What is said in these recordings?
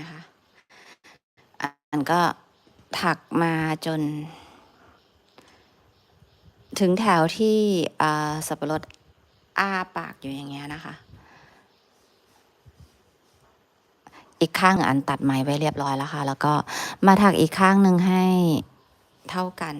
นะคะอันก็ถักมาจน ถึงแถวที่สับปะรดอ้าปากอยู่อย่างเงี้ยนะคะ อีกข้างอันตัดไหมไว้เรียบร้อยแล้วค่ะ แล้วก็มาถักอีกข้างหนึ่งให้เท่ากัน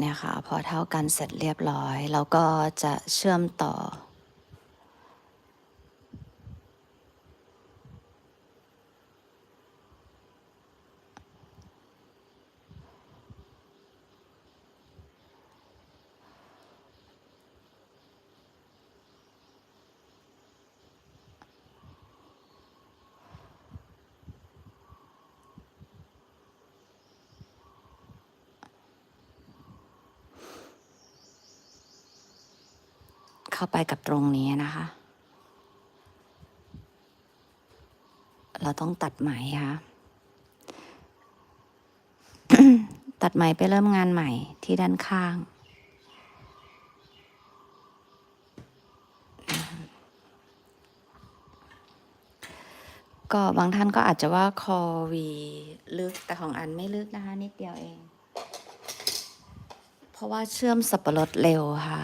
เนี่ยค่ะ พอเท่ากันเสร็จเรียบร้อยเราก็จะเชื่อมต่อ เข้าไปกับตรงนี้นะคะ เราต้องตัดไหมค่ะ ตัดไหมไปเริ่มงานใหม่ที่ด้านข้างก็บางท่านก็อาจจะว่าคอวีลึกแต่ของอันไม่ลึกนะคะ นิดเดียวเอง เพราะว่าเชื่อมสับปะรดเร็วค่ะ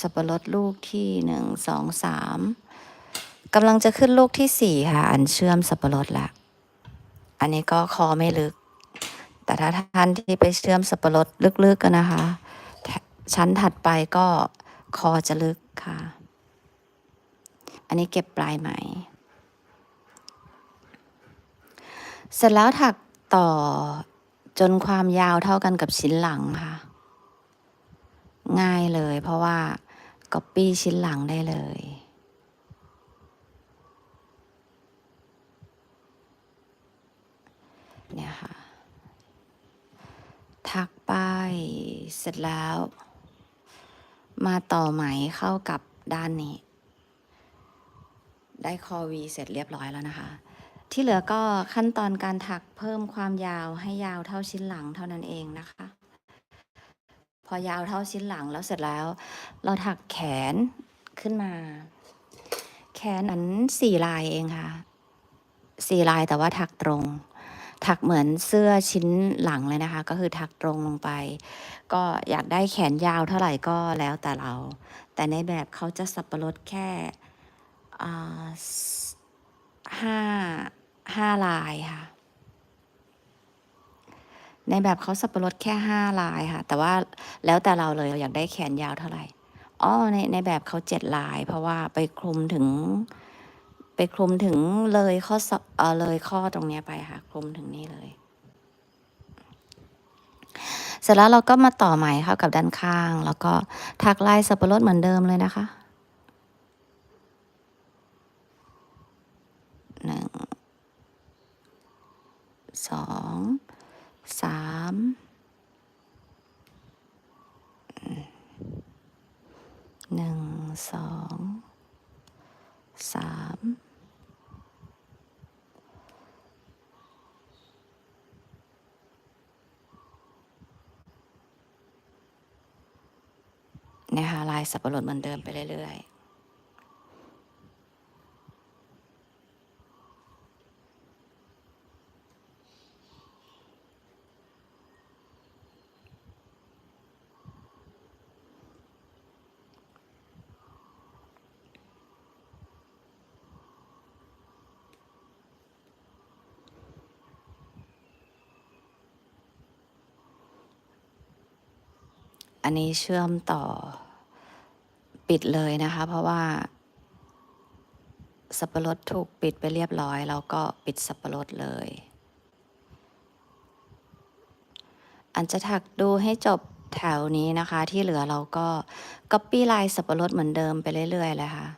สับปะรดลูกที่หนึ่งสองสามกำลังจะขึ้นลูกที่สี่ค่ะ อันเชื่อมสับปะรดละอันนี้ก็คอไม่ลึก แต่ถ้าท่านที่ไปเชื่อมสับปะรดลึกๆกันนะคะ ชั้นถัดไปก็คอจะลึกค่ะ อันนี้เก็บปลายไหม เสร็จแล้วถักต่อจนความยาวเท่ากันกับชิ้นหลังค่ะ ง่ายเลยเพราะว่า ก๊อปปี้ชิ้นหลังได้เลย เนี่ยค่ะถักไปเสร็จแล้ว มาต่อไหมเข้ากับด้านนี้ ได้คอวีเสร็จเรียบร้อยแล้วนะคะที่เหลือก็ขั้นตอนการถักเพิ่มความยาวให้ยาวเท่าชิ้นหลังเท่านั้นเองนะคะ พอยาวเท่าชิ้นหลังแล้วเสร็จแล้ว เราถักแขนขึ้นมา แขนนั้นสี่ลายเองค่ะสี่ลายแต่ว่าถักตรง ถักเหมือนเสื้อชิ้นหลังเลยนะคะ ก็คือถักตรงลงไป ก็อยากได้แขนยาวเท่าไหร่ก็แล้วแต่เรา แต่ในแบบเขาจะสับประรดแค่ห้าห้าลายค่ะ ในแบบเขาสับปะรดแค่ห้าลายค่ะ แต่ว่าแล้วแต่เราเลยเราอยากได้แขนยาวเท่าไหร่ อ๋อ ในในแบบเขาเจ็ดลาย เพราะว่าไปคลุมถึง ไปคลุมถึงเลยข้อเออเลยข้อตรงเนี้ยไปค่ะ คลุมถึงนี่เลย เสร็จแล้วเราก็มาต่อไหมเข้ากับด้านข้าง แล้วก็ถักลายสับปะรดเหมือนเดิมเลยนะคะหนึ่งสอง สามหนึ่งสองสามนะคะลายสับปะรดเหมือนเดิมไปเรื่อยๆ อันนี้เชื่อมต่อปิดเลยนะคะ เพราะว่า สับปะรดถูกปิดไปเรียบร้อย แล้วก็ปิดสับปะรดเลย อันจะถักดูให้จบแถวนี้นะคะ ที่เหลือเราก็ก๊อปปี้ลายสับปะรดเหมือนเดิมไปเรื่อยๆเลยค่ะ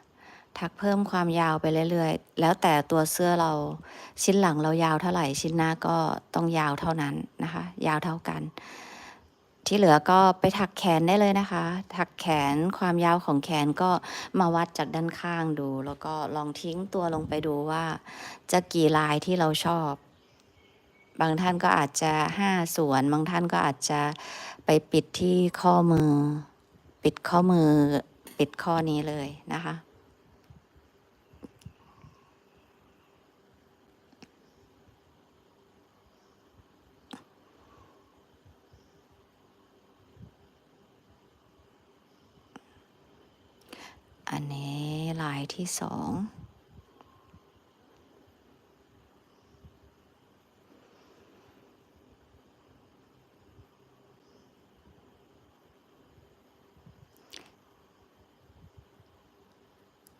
ถักเพิ่มความยาวไปเรื่อยๆ แล้วแต่ตัวเสื้อเราชิ้นหลังเรายาวเท่าไหร่ชิ้นหน้าก็ต้องยาวเท่านั้นนะคะ ยาวเท่ากัน ที่เหลือก็ไปถักแขนได้เลยนะคะ ถักแขนความยาวของแขนก็มาวัดจากด้านข้างดู แล้วก็ลองทิ้งตัวลงไปดูว่า จะกี่ลายที่เราชอบ บางท่านก็อาจจะห้าส่วน บางท่านก็อาจจะไปปิดที่ข้อมือ ปิดข้อมือ ปิดข้อนี้เลยนะคะ อันนี้ลายที่สอง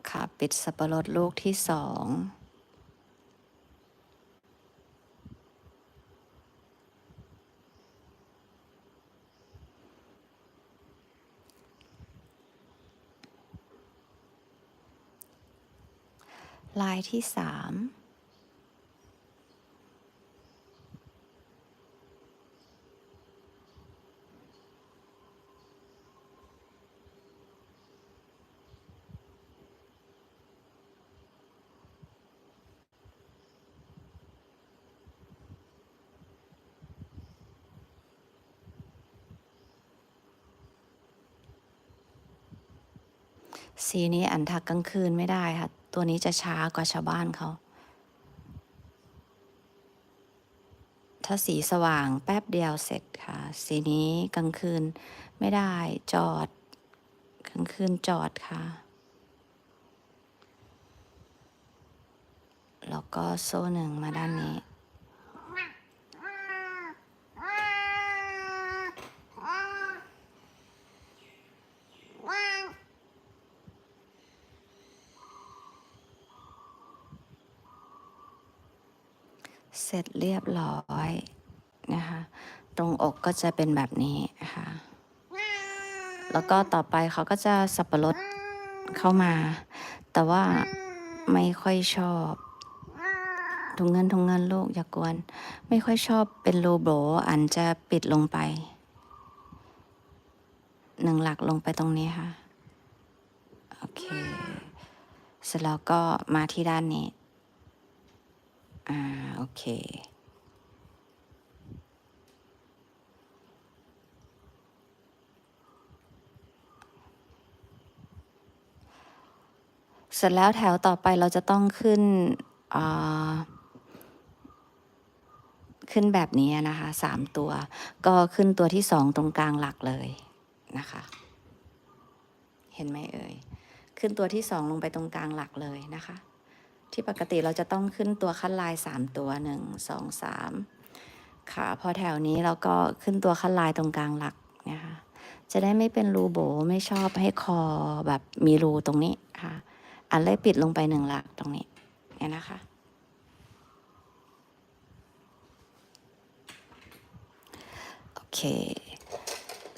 ค่ะปิดสับปะรดลูกที่สอง ลายที่สามสีนี้อันถักกลางคืนไม่ได้ค่ะ ตัวนี้จะช้ากว่าชาวบ้านเขา ถ้าสีสว่างแป๊บเดียวเสร็จค่ะ สีนี้กลางคืนไม่ได้จอดกลางคืนจอดค่ะ แล้วก็โซ่หนึ่งมาด้านนี้ เสร็จเรียบร้อยนะคะ ตรงอกก็จะเป็นแบบนี้นะคะแล้วก็ต่อไปเขาก็จะสับปะรดเข้ามา แต่ว่าไม่ค่อยชอบถุงเงินถุงเงินลูกอย่ากวน ไม่ค่อยชอบเป็นรูโบอันจะปิดลงไป หนึ่งหลักลงไปตรงนี้ค่ะ โอเค เสร็จแล้วก็มาที่ด้านนี้ อ่า โอเค เสร็จแล้วแถวต่อไปเราจะต้องขึ้นอ่าขึ้นแบบนี้นะคะสามตัว ก็ขึ้นตัวที่สองตรงกลางหลักเลยนะคะ เห็นไหมเอ่ย ขึ้นตัวที่สองลงไปตรงกลางหลักเลยนะคะ ที่ปกติเราจะต้องขึ้นตัวขั้นลายสามตัวหนึ่งสองสามค่ะ พอแถวนี้เราก็ขึ้นตัวขั้นลายตรงกลางหลักนะคะจะได้ไม่เป็นรูโบไม่ชอบให้คอแบบมีรูตรงนี้ค่ะ อันเลยปิดลงไปหนึ่งหลักตรงนี้เนี่ยนะคะ โอเค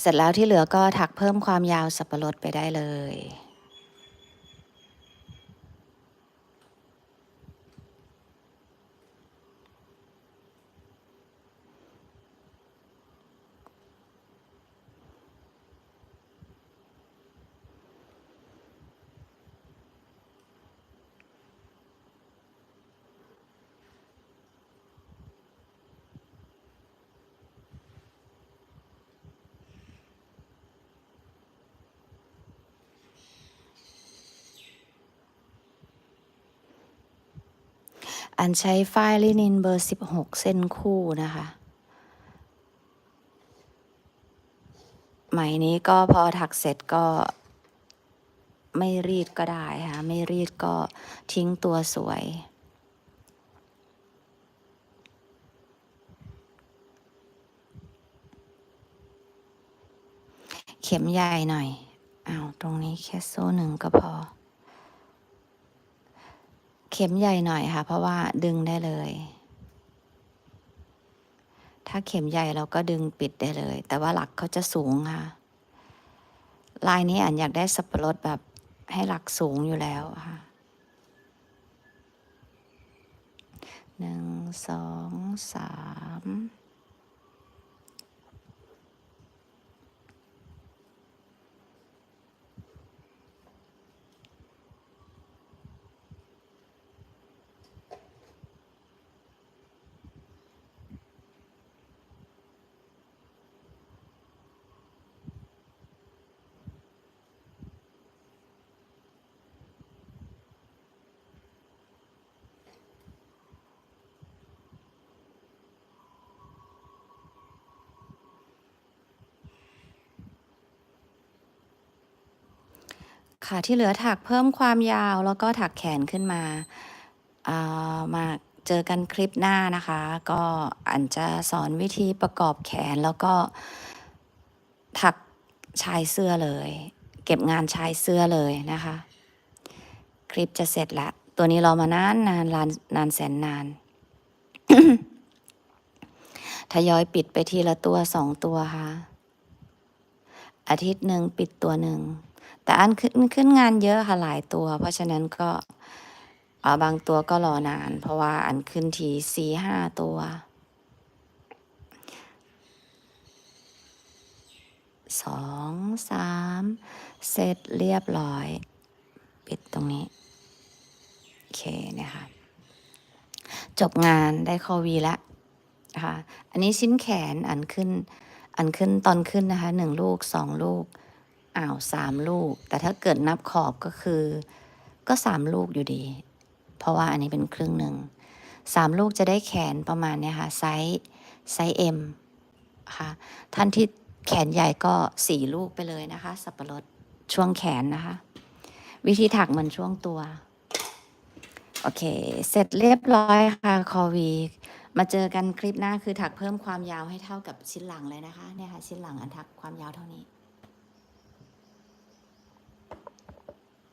เสร็จแล้วที่เหลือก็ถักเพิ่มความยาวสับปะรดไปได้เลย อันใช้ฝ้ายลินินเบอร์ 16 เส้นคู่นะคะไหมนี้ก็พอถักเสร็จก็ไม่รีดก็ได้ค่ะ ไม่รีดก็ทิ้งตัวสวย เข็มใหญ่หน่อยอ้าวตรงนี้แค่โซ่หนึ่งก็พอ เข็มใหญ่หน่อยค่ะ เพราะว่าดึงได้เลย ถ้าเข็มใหญ่เราก็ดึงปิดได้เลย แต่ว่าหลักเขาจะสูงค่ะ ลายนี้อันอยากได้สับปะรดแบบให้หลักสูงอยู่แล้วค่ะหนึ่งสองสาม ค่ะที่เหลือถักเพิ่มความยาวแล้วก็ถักแขนขึ้นมาอ่ามาเจอกันคลิปหน้านะคะ ก็อันจะสอนวิธีประกอบแขนแล้วก็ถักชายเสื้อเลย เก็บงานชายเสื้อเลยนะคะ คลิปจะเสร็จละ ตัวนี้รอมานานนานนานนานแสนนานทยอยปิดไปทีละตัวสองตัวค่ะ อาทิตย์หนึ่งปิดตัวหนึ่ง แต่อันขึ้นขึ้นงานเยอะค่ะหลายตัว เพราะฉะนั้นก็บางตัวก็รอนาน เพราะว่าอันขึ้นทีสี่ห้าตัว สองสามเสร็จเรียบร้อย ปิดตรงนี้ โอเคนี่ยค่ะจบงานได้คอวีแล้วนะคะอันนี้ชิ้นแขนอันขึ้น อันขึ้นตอนขึ้นนะคะหนึ่งลูกสองลูก อ้าวสามลูก แต่ถ้าเกิดนับขอบก็คือ ก็สามลูกอยู่ดี เพราะว่าอันนี้เป็นครึ่งหนึ่งสามลูกจะได้แขนประมาณเนี้ยค่ะไซส์ไซส์เอ็มค่ะท่านที่แขนใหญ่ก็สี่ลูกไปเลยนะคะ สับปะรดช่วงแขนนะคะ วิธีถักเหมือนช่วงตัว โอเค เสร็จเรียบร้อยค่ะคอวีมาเจอกันคลิปหน้าคือถักเพิ่มความยาวให้เท่ากับชิ้นหลังเลยนะคะเนี่ยค่ะชิ้นหลังอันถักความยาวเท่านี้